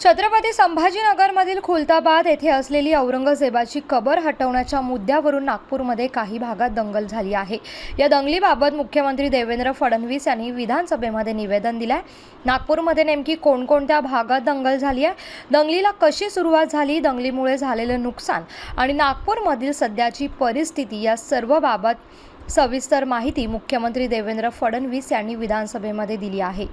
Chhatrapati संभाजीनगरमधील Khultabad येथे असलेली औरंगजेबाची कबर हटवण्याच्या मुद्द्यावरून नागपूरमध्ये काही भागात दंगल झाली आहे. या दंगलीबाबत मुख्यमंत्री देवेंद्र फडणवीस यांनी विधानसभेमध्ये निवेदन दिलं आहे नागपूरमध्ये नेमकी कोणकोणत्या भागात दंगल झाली आहे? दंगलीला कशी सुरुवात झाली? दंगलीमुळे झालेलं नुकसान आणि नागपूरमधील सध्याची परिस्थिती या सर्व बाबत सविस्तर माहिती मुख्यमंत्री देवेंद्र फडणवीस यांनी विधानसभेमध्ये दिली आहे.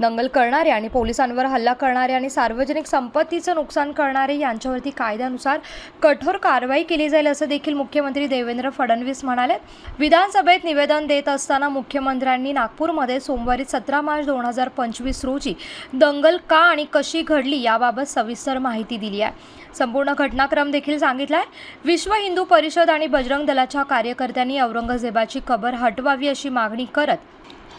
दंगल करणारे आणि पोलिसांवर हल्ला करणारे आणि सार्वजनिक संपत्तीचं नुकसान करणारे यांच्यावरती कायद्यानुसार कठोर कारवाई केली जाईल असं देखील मुख्यमंत्री देवेंद्र फडणवीस म्हणाले. विधानसभेत निवेदन देत असताना मुख्यमंत्र्यांनी नागपूरमध्ये सोमवारी सतरा मार्च दोन हजार पंचवीस रोजी दंगल का आणि कशी घडली याबाबत सविस्तर माहिती दिली आहे. संपूर्ण घटनाक्रम देखील सांगितला आहे विश्व हिंदू परिषद आणि बजरंग दलाच्या कार्यकर्त्यांनी औरंगजेबाची खबर हटवावी अशी मागणी करत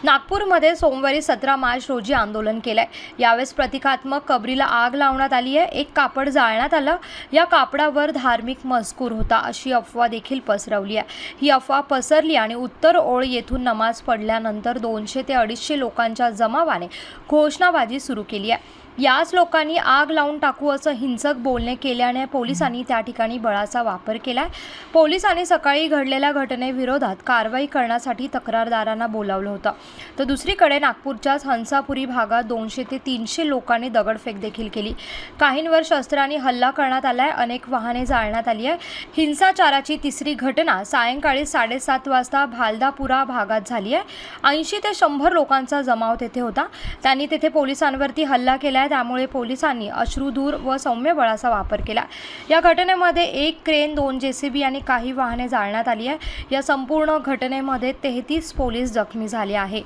नागपूरमध्ये सोमवारी सतरा मार्च रोजी आंदोलन केलं आहे यावेळेस प्रतिकात्मक कबरीला आग लावण्यात आली आहे. एक कापड जाळण्यात आलं. या कापडावर धार्मिक मजकूर होता अशी अफवा देखील पसरवली आहे. ही अफवा पसरली आणि उत्तर ओळ येथून नमाज पडल्यानंतर दोनशे ते अडीचशे लोकांच्या जमावाने घोषणाबाजी सुरू केली आहे. याच लोकांनी आग लावून टाकू असं हिंसक बोलणे केल्याने पोलिसांनी त्या ठिकाणी बळाचा वापर केलाय. पोलिसांनी सकाळी घडलेल्या घटनेविरोधात कारवाई करण्यासाठी तक्रारदारांना बोलावलं होतं. तर दुसरीकडे नागपूरच्याच हंसापुरी भागात दोनशे ते तीनशे लोकांनी दगडफेक देखील केली. काहींवर शस्त्रांनी हल्ला करण्यात आलाय अनेक वाहने जाळण्यात आली आहे. हिंसाचाराची तिसरी घटना सायंकाळी साडेसात वाजता भालदापुरा भागात झाली आहे. ऐंशी ते शंभर लोकांचा जमाव तेथे होता. त्यांनी तेथे पोलिसांवरती हल्ला केला त्यामुळे पोलिसांनी अश्रुधूर व सौम्य बळाचा वापर केला. या घटनेमध्ये एक क्रेन दोन जेसीबी आणि काही वाहने जाळण्यात आली आहे. या संपूर्ण घटनेमध्ये तेहतीस पोलीस जखमी झाले आहे.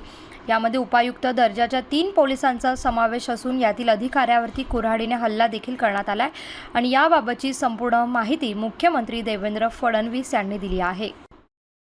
यामध्ये उपायुक्त दर्जाच्या तीन पोलिसांचा समावेश असून यातील अधिकाऱ्यावरती कुऱ्हाडीने हल्ला देखील करण्यात आला आहे आणि याबाबतची संपूर्ण माहिती मुख्यमंत्री देवेंद्र फडणवीस यांनी दिली आहे.